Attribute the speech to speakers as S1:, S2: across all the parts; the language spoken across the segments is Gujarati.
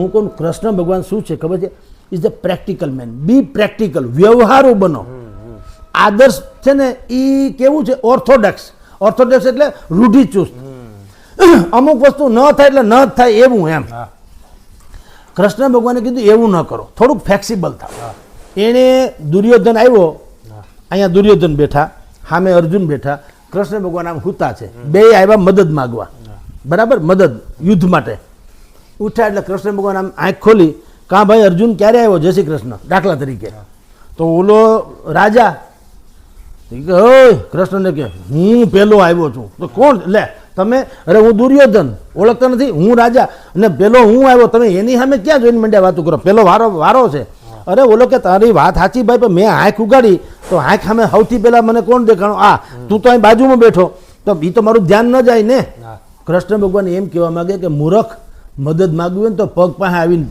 S1: હું કહું કૃષ્ણ ભગવાન શું છે ખબર છે? Is the practical man be practical વ્યવહારો બનો. આદર્શ છે ને એ કેવું છે? ઓર્થોડોક્સ ઓર્થોડોક્સ એટલે રૂઢિચુસ્ત અમુક વસ્તુ ન થાય એટલે ન થાય એવું એમ. કૃષ્ણ ભગવાને કીધું એવું ન કરો. થોડુંક ફ્લેક્સિબલ થાવ. એણે દુર્યોધન આવ્યો. અહીંયા દુર્યોધન બેઠા. સામે અર્જુન બેઠા. કૃષ્ણ ભગવાન આમ હુતા છે. બે આવ્યા મદદ માગવા. બરાબર? મદદ. યુદ્ધ માટે. ઉઠ્યા એટલે કૃષ્ણ ભગવાન આમ આંખ ખોલી કાં ભાઈ અર્જુન ક્યારે આવ્યો? જય શ્રી કૃષ્ણ. દાખલા તરીકે. તો ઓલો રાજા કે ઓય કૃષ્ણને કે હું પેલો આવ્યો છું. તો કોણ? લે તમે અરે હું દુર્યોધન ઓળખતા નથી હું રાજા અને પેલો હું આવ્યો તમે એની સામે ક્યાં જોઈને મંડ્યા વાતું કરો? પેલો વારો વારો છે. અરે ઓલો કે તારી વાત સાચી ભાઈ પણ મેં આંખ ઉગાડી તો આંખ સામે સૌથી પહેલાં મને કોણ દેખાણો? આ તું તો અહીં બાજુમાં બેઠો. તો એ તો મારું ધ્યાન ન જાય ને. કૃષ્ણ ભગવાન એમ કહેવા માંગે કે મૂરખ મદદ માગવી હોય ને તો પગ પાસે આવીને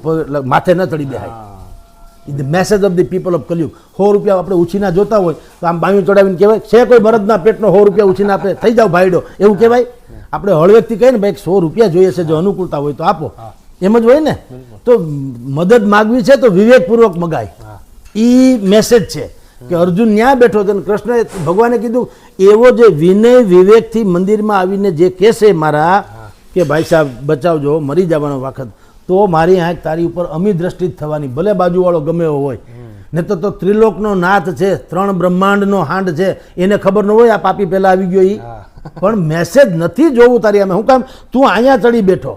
S1: માથે ન ચડી દેખાય the message of the people of Kalyug સો રૂપિયા આપણે ઉછીના જોતા હોય તો આમ બાયું ચડાવીને કહેવાય છે કોઈ મરદના પેટનો સો રૂપિયા ઉછીના આપે થઈ જાવ ભાઈડો. એવું કહેવાય. આપણે હળવેકથી કહીએ ને ભાઈ સો રૂપિયા જોઈએ છે જો અનુકૂળતા હોય તો આપો. એમ જ હોય ને? તો મદદ માગવી છે તો વિવેકપૂર્વક મગાય. એ મેસેજ છે કે અર્જુન ન્યા બેઠો હતો કૃષ્ણએ ભગવાને કીધું એવો જે વિનય વિવેકથી મંદિરમાં આવીને જે કહેશે મારા કે ભાઈ સાહેબ બચાવજો મરી જવાનો વખત. તો મારી આંખ તારી ઉપર અમી દ્રષ્ટિ જ થવાની. ભલે બાજુવાળો ગમે એવો હોય. ને તો તો ત્રિલોકનો નાથ છે ત્રણ બ્રહ્માંડનો હાંડ છે એને ખબર ન હોય આ પાપી પહેલાં આવી ગયો એ પણ મેસેજ નથી જોવું તારી અમે હું કામ તું અહીંયા ચડી બેઠો.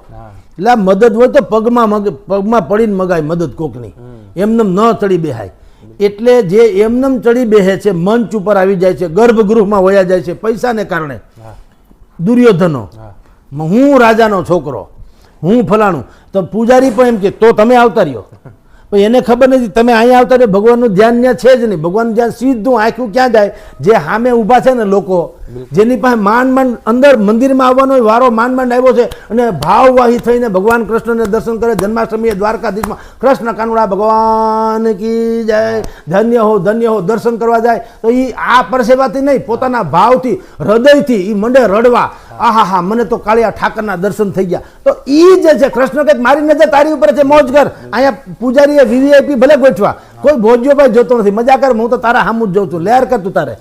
S1: એટલે મદદ હોય તો પગમાં મગ પગમાં પડીને મગાય મદદ કોકની. એમનેમ ન ચડી બેહાય. એટલે જે એમનેમ ચડી બેહે છે મંચ ઉપર આવી જાય છે ગર્ભગૃહમાં વયા જાય છે પૈસાને કારણે. દુર્યોધનો. હું રાજાનો છોકરો હું ફલાણું. તો પૂજારી પણ એમ કે તો તમે આવતા રહ્યો. પણ એને ખબર નથી તમે અહીંયા આવતા રહ્યો? ભગવાનનું ધ્યાન ત્યાં છે જ નહીં. ભગવાનનું ધ્યાન સીધું આંખ્યું ક્યાં જાય? જે સામે ઊભા છે ને લોકો જેની પાસે માંડ માંડ અંદર મંદિરમાં આવવાનો વારો માંડ માંડ આવ્યો છે અને ભાવવાહી થઈને ભગવાન કૃષ્ણને દર્શન કરે જન્માષ્ટમીએ દ્વારકાધીશમાં કૃષ્ણ કાનુડા ભગવાન કી જય? ધન્ય હો ધન્ય હો દર્શન કરવા જાય. તો એ આ પરસેવાથી નહીં પોતાના ભાવથી હૃદયથી એ મંડે રડવા આહા હા મને તો કાળિયા ઠાકરના દર્શન થઈ ગયા. તો ઈ જે છે, કૃષ્ણ કે મારી નજર તારી ઉપર છે મોજ કર. અહીંયા પૂજારીએ વીવીઆઈપી ભલે ગોઠવા કોઈ ભોજ્યો ભાઈ જોતો નથી. મજા કર, હું તો તારા હામું જ જોઉં છું. લેર કર તું તારે.